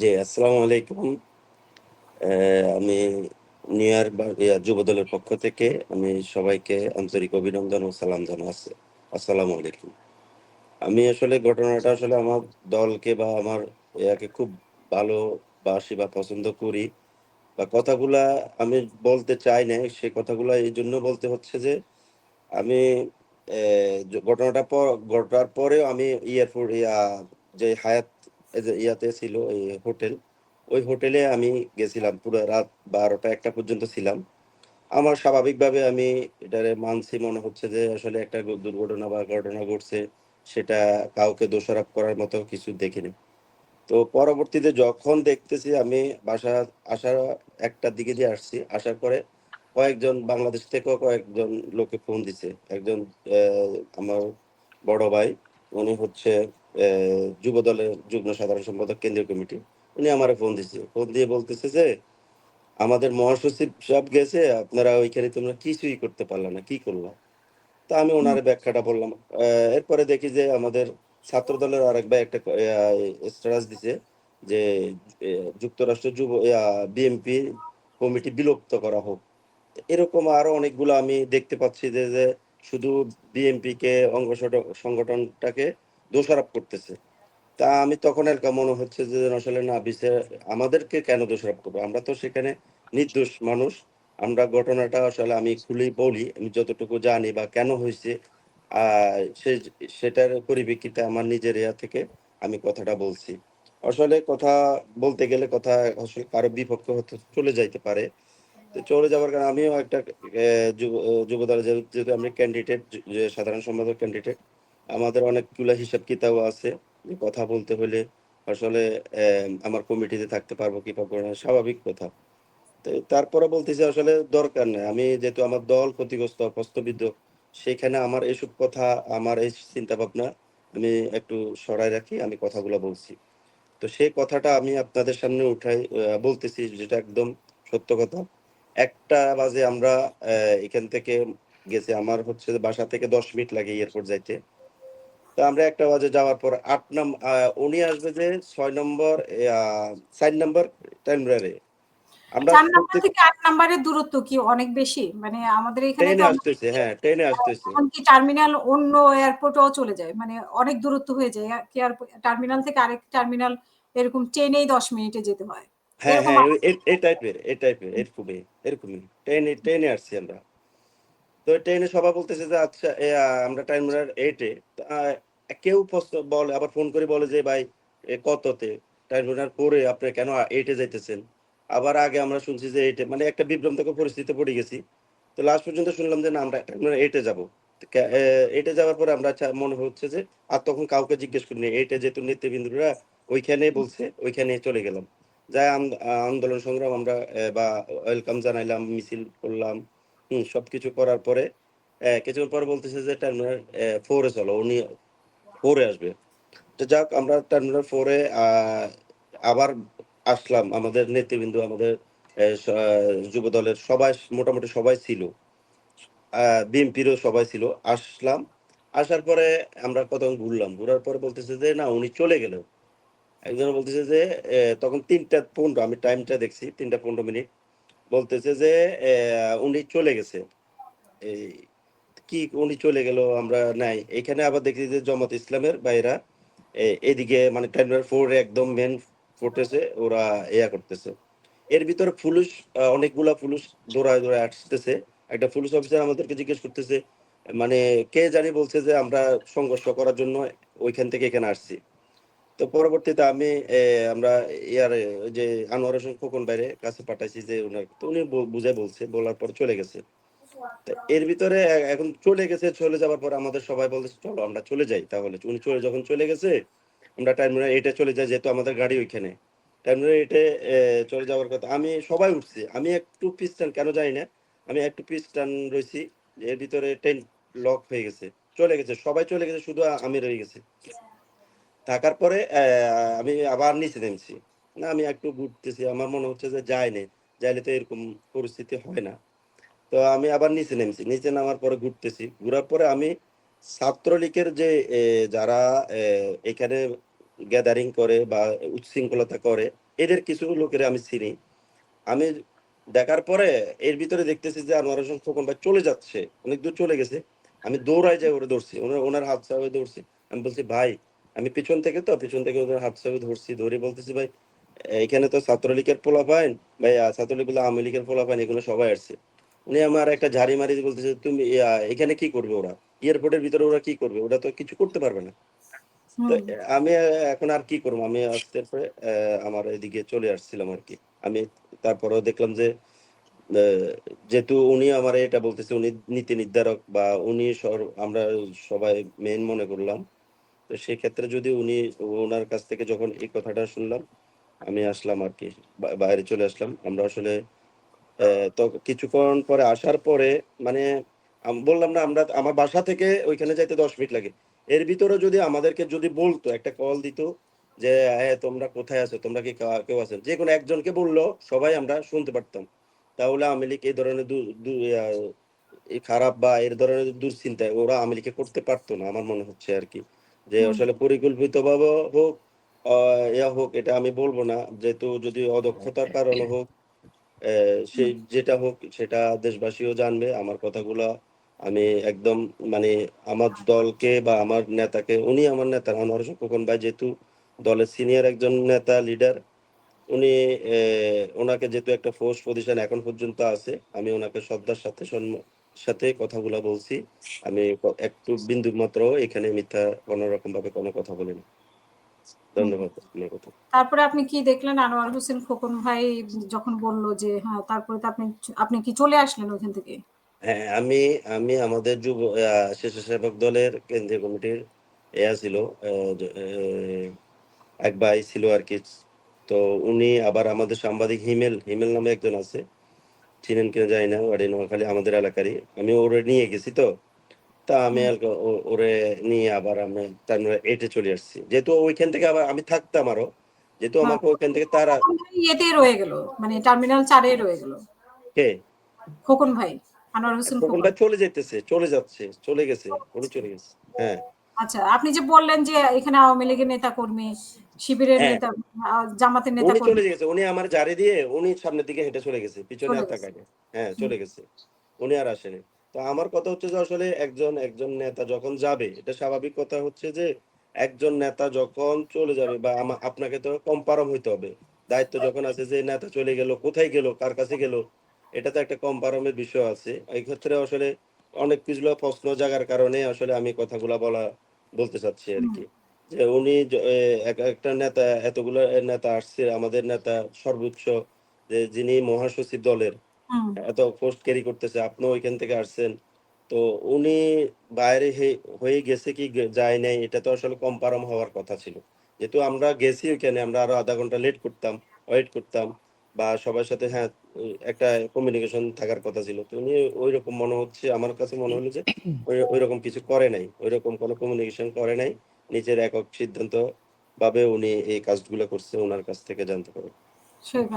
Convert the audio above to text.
জি, আসসালামু আলাইকুম। আমি নিউ ইয়র বা ইয়া যুবদলের পক্ষ থেকে আমি সবাইকে আন্তরিক অভিনন্দন ও সালাম জানাচ্ছি। আসসালামু আলাইকুম। আমি আসলে ঘটনাটা আসলে আমার দলকে বা আমার ইয়াকে খুব ভালোবাসি বা পছন্দ করি বা কথাগুলা আমি বলতে চাই নাই। সে কথাগুলা এই জন্য বলতে হচ্ছে যে, আমি ঘটনাটা প ঘটার পরেও আমি এয়ারপোর্ট ইয়া যে হায়াত ইয়াতে ছিল এই হোটেল, ওই হোটেলে আমি গেছিলাম। পুরো রাত ১২টা-১টা পর্যন্ত ছিলাম। আমার স্বাভাবিকভাবে আমি এটারে মানছি মনে হচ্ছে যে আসলে একটা দুর্ঘটনা বা ঘটনা ঘটছে। সেটা কাউকে দোষারোপ করার মতো কিছু দেখিনি। তো পরবর্তীতে যখন দেখতেছি আমি বাসা আসার ১টার দিকে দিয়ে আসছি। আসার পরে কয়েকজন বাংলাদেশ থেকেও কয়েকজন লোকে ফোন দিছে। একজন আমার বড় ভাই, উনি হচ্ছে অ্যা যুবদলের যুগ্ম সাধারণ সম্পাদক কেন্দ্রীয় কমিটি। উনি আমার ফোন দিচ্ছে ফোন দিয়ে বলতেছে যে, "আমাদের মহাসচিব সব গেছে, আপনারা ওইখানে তোমরা কিছুই করতে পারলা না। কি করলা?" তা আমি ওনার ব্যাখ্যাটা বললাম। এরপরে দেখি যে আমাদের ছাত্রদলের আরেক ভাই একটা স্ট্যাটাস দিছে যে, যুক্তরাষ্ট্র যুব বিএনপি কমিটি বিলুপ্ত করা হোক। এরকম আরও অনেকগুলো আমি দেখতে পাচ্ছি যে, শুধু বিএনপিকে অঙ্গ সংগঠনটাকে দোষারোপ করতেছে। তা আমি তখন এরকম মনে হচ্ছে যে আসলে না বিসে আমাদেরকে কেন দোষারোপ করব আমরা তো সেখানে নির্দোষ মানুষ। আমরা ঘটনাটা আসলে আমি খুলেই বলি। আমি যতটুকু জানি বা কেন হয়েছে সে সেটার পরিপ্রেক্ষিতে আমার নিজের ইয়া থেকে আমি কথাটা বলছি। আসলে কথা বলতে গেলে কথা আসলে কারও বিপক্ষে হয়তো চলে যাইতে পারে। চলে যাওয়ার কারণে আমিও একটা যুবদলে যেহেতু আমি ক্যান্ডিডেট সাধারণ সম্পাদক ক্যান্ডিডেট, আমাদের অনেকগুলা হিসাব-কিতাবও আছে। যে কথা বলতে হলে আসলে আমার কমিটিতে থাকতে পারব কি পারব না, স্বাভাবিক কথা। তো তারপরে বলতেছি আসলে দরকার নাই। আমি যেহেতু আমার দল ক্ষতিগ্রস্ত, প্রশ্নবিদ্ধ, সেখানে আমার এসব কথা, আমার এই চিন্তা ভাবনা আমি একটু সরায় রাখি। আমি কথাগুলো বলছি। তো সেই কথাটা আমি আপনাদের সামনে উঠাই বলতেছি যেটা একদম সত্য কথা। একটা বাজে আমরা এখান থেকে গেছি। আমার হচ্ছে বাসা থেকে ১০ মিনিট লাগে এয়ারপোর্ট যাইতে। তো আমরা একটা বাজে যাওয়ার পর ৮ নাম উনি আসবে যে ছয় নম্বর ৪ নাম্বার টার্মিনালে। আমরা ৪ নাম্বার থেকে ৮ নাম্বারের দূরত্ব কি অনেক বেশি? মানে আমাদের এখানে ট্রেনে আসতেছে, হ্যাঁ, ট্রেনে আসতেছে। এমনকি টার্মিনাল অন্য এয়ারপোর্টেও চলে যায়। মানে অনেক দূরত্ব হয়ে যায়। টার্মিনাল থেকে আরেক টার্মিনাল এরকম ট্রেনেই ১০ মিনিটে যেতে হয়। হ্যাঁ, হ্যাঁ, এই টাইপের, এই টাইপের, এরকমই, এরকমই। ট্রেনে ট্রেনে আসছি আমরা। তো ট্রেনে সবাই বলতেছে যে আচ্ছা আমরা টার্মিনাল 8 এ। তো আ কেউ বলে আবার ফোন করে বলে যে, "ভাই কততে? 4 এ আপনি কেন 8 এ যাইতেছেন?" আবার আগে আমরা শুনছি যে 8 এ মানে একটা বিভ্রান্তকর পরিস্থিতিতে পড়ে গেছি। তো লাস্ট পর্যন্ত শুনলাম যে না আমরা টার্মিনাল 8 এ যাব। তো কে এ 8 এ যাওয়ার পরে আমরা আচ্ছা মনে হচ্ছে যে আর তখন কাউকে জিজ্ঞেস করিনি। 8 এ যেহেতু নেতৃবৃন্দরা ওইখানেই হুম। বলছে, ওইখানে চলে গেলাম। আ আন্দোলন সংগ্রাম আমরা বা ওয়েলকাম জানাইলাম, মিছিল করলাম। হুম, সবকিছু করার পরে কিছুক্ষণ পরে বলতেছে যে টার্মিনাল অ্যা 4 এ চলো। উনি 4 এ আসবে। তো যাক আমরা টার্মিনাল 4 এ আ আবার আসলাম। আমাদের নেতৃবৃন্দ, আমাদের এ স যুবদলের সবাই মোটামুটি সবাই ছিল। বিএনপিরও সবাই ছিল। আসলাম। আসার পরে আমরা কতক্ষণ ঘুরলাম। ঘুরার পরে বলতেছে যে না উনি চলে গেলেন। একজন বলতেছে যে তখন ৩টা ১৫ আমি টাইমটা দেখছি ৩টা ১৫ মিনিট। বলতেছে যে উনি চলে গেছে। এই কি উনি চলে গেল আমরা নাই। এখানে আবার দেখি যে জামাত ইসলামের ভাইরা এ এদিকে মানে 4 এ একদম মেইন ফুটেজে ওরা ইয়া করতেছে। এর ভিতরে আ অনেকগুলা পুলিশ দৌড়ায়, দৌড়ায় আসতেছে। একটা পুলিশ অফিসার আমাদেরকে জিজ্ঞেস করতেছে, মানে কে জানি বলছে যে আমরা সংঘর্ষ করার জন্য ওইখান থেকে এখানে আসছি। তো পরবর্তীতে আমি আমরা ইয়ারে যে আনোয়ার হোসেন খোকন ভাইয়ের কাছে পাঠাইছি যে উনার তো উনি বুঝে বলছে। বলার পর চলে গেছে। এর ভিতরে এখন চলে গেছে, চলে যাওয়ার পরে আমাদের সবাই বলতেছে, "চলো আমরা চলে যাই তাহলে।" উনি চলে যখন চলে গেছে, আমরা টার্মিনাল 8 এ চলে যাই যেহেতু আমাদের গাড়ি ওইখানে। টার্মিনাল 8 এ এ চলে যাওয়ার কথা। আমি সবাই উঠছি। আমি একটু পিছটান কেন জানি না। আমি একটু পিছটান রইছি। এর ভিতরে ট্রেন লক হয়ে গেছে। চলে গেছে। সবাই চলে গেছে শুধু আমি রয়ে গেছি। থাকার পরে আমি আবার নিচে নেমছি। না আমি একটু ঘুরতেছি। আমার মনে হচ্ছে যে যাই নাই। যাইলে তো এরকম পরিস্থিতি হয় না। তো আমি আবার নিচে নেমছি। নিচে নামার পরে ঘুরতেছি। ঘুরার পরে আমি ছাত্রলীগের যে যারা এখানে গ্যাদারিং করে বা উচ্ছৃঙ্খলতা করে, এদের কিছু লোকের আমি চিনি। আমি দেখার পরে এর ভিতরে দেখতেছি যে আনোয়ার হোসেন খোকন ভাই চলে যাচ্ছে। অনেক দূর চলে গেছে। আমি দৌড়ায় যাই ওরে ধরছি। ওনার ওনার হাত সাহেবে ধরছি। আমি বলছি, ভাই, আমি পিছন থেকে তো, পিছন থেকে ওদের হাত সাহেবে ধরছি, ধরে বলতেছি, ভাই, এখানে তো ছাত্রলীগের পোলা পাইন ভাই ছাত্রলীগ বলে আওয়ামী লীগের পোলা পাইন এগুলো সবাই আসছে। উনি আমার একটা ঝাড়ি মারি বলতেছে তুমি এখানে কি করবে ওরা? এয়ারপোর্টের ভিতরে ওরা কি করবে? ওরা তো কিছু করতে পারবে না। তো আমি এখন আর কি করব? আমি আস্তে আমার এদিকে চলে আসছিলাম আর কি। আমি তারপরেও দেখলাম যে যেহেতু উনি আমার এটা বলতেছে উনি নীতি নির্ধারক বা উনি আমরা সবাই মেন মনে করলাম। তো সেই ক্ষেত্রে যদি উনি ওনার কাছ থেকে যখন এই কথাটা শুনলাম আমি আসলাম আর কি বাইরে চলে আসলাম। আমরা আসলে তো কিছুক্ষণ পরে আসার পরে মানে বললাম না আমরা আমার বাসা থেকে ওইখানে যাইতে দশ মিনিট লাগে। এর ভিতরে যদি আমাদেরকে যদি বলতো একটা কল দিত যে হ্যাঁ তোমরা কোথায় আছো? তোমরা কি কেউ আছেন? যে কোনো একজনকে বলল সবাই আমরা শুনতে পারতাম। তাহলে আওয়ামী লীগ এই ধরনের খারাপ বা এর ধরনের দুশ্চিন্তায় ওরা আওয়ামী লীগকে করতে পারতো না আমার মনে হচ্ছে আর কি। যে আসলে পরিকল্পিত ভাবে হোক আহ, ইয়া হোক এটা আমি বলব না। যেহেতু যদি অদক্ষতার কারণে হোক সেই যেটা হোক সেটা দেশবাসীও জানবে। আমার কথাগুলো আমি একদম মানে আমার দলকে বা আমার নেতাকে উনি আমার নেতা আমার খোকন ভাই যেহেতু দলের সিনিয়র একজন নেতা লিডার উনি ওনাকে যেহেতু একটা ফোর্স পজিশন এখন পর্যন্ত আছে আমি ওনাকে শ্রদ্ধার সাথে সাথে কথাগুলো বলছি। আমি একটু বিন্দু মাত্র এখানে মিথ্যা কোনো রকম ভাবে কোনো কথা বলিনি। ধন্যবাদ তারপরে আপনি কি দেখলেন? আনোয়ার হোসেন খোকন ভাই যখন বলল যে হ্যাঁ তারপরে আপনি আপনি কি চলে আসলেন ওখান থেকে? হ্যাঁ আমি আমি আমাদের যুব স্বেচ্ছাসেবক দলের কেন্দ্রীয় কমিটির এয়া ছিল এক ভাই ছিল আর কি। তো উনি আবার আমাদের সাংবাদিক হিমেল হিমেল নামে একজন আছে। চিনেন কিনা জানি না বাড়ি নোয়াখালী আমাদের এলাকারই। আমি ওরে নিয়ে গেছি তো। তা আমি। ওরে নিয়ে আবার আমি তার এটে চলে আসছি। যেহেতু ওইখান থেকে আবার আমি থাকতাম আরও যেহেতু হ্যাঁ। আমাকে ওইখান থেকে তারা ইয়েতে রয়ে গেল মানে টার্মিনাল চারে রয়ে গেল। কে? খোকন ভাই আনোয়ার হোসেন খোকন ভাই চলে যেতেছে চলে যাচ্ছে চলে গেছে উনি চলে গেছে হ্যাঁ। আচ্ছা আপনি যে বললেন যে এখানে আওয়ামী লীগের নেতা কর্মী শিবিরের হ্যাঁ। নেতা জামাতের নেতা উনি চলে গেছে উনি আমার জারি দিয়ে উনি সামনের দিকে হেঁটে চলে গেছে পিছনে আর তাকায় হ্যাঁ চলে গেছে। উনি আর আসেনি। তো আমার কথা হচ্ছে যে আসলে একজন একজন নেতা যখন যাবে এটা স্বাভাবিক কথা হচ্ছে যে একজন নেতা যখন চলে যাবে বা আপনাকে তো কম্পারম হইতে হবে। দায়িত্ব যখন আছে যে নেতা চলে গেল কোথায় গেল কার কাছে গেল এটা তো একটা কম্পারমের বিষয় আছে। এই ক্ষেত্রে আসলে অনেক কিছুগুলো প্রশ্ন জাগার কারণে আসলে আমি কথাগুলা বলা বলতে চাচ্ছি আর কি। যে উনি এক একটা নেতা এতগুলো নেতা আসছে আমাদের নেতা সর্বোচ্চ যে যিনি মহাসচিব দলের এত পোস্ট ক্যারি করতেছে আপনি ওইখান থেকে আসছেন। তো উনি বাইরে হয়ে গেছে কি যায় নাই এটা তো আসলে কম্পারম হওয়ার কথা ছিল। যেহেতু আমরা গেছি ওইখানে আমরা আরও আধা ঘণ্টা লেট করতাম ওয়েট করতাম বা সবার সাথে হ্যাঁ একটা কমিউনিকেশন থাকার কথা ছিল। তো উনি ওই রকম মনে হচ্ছে আমার কাছে মনে হলো যে ওই- রকম কিছু করে নাই ওই রকম কোনো কমিউনিকেশন করে নাই। নিজের একক সিদ্ধান্ত ভাবে উনি এই কাজগুলো করছে ওনার কাছ থেকে জানতে পারে সেভাবে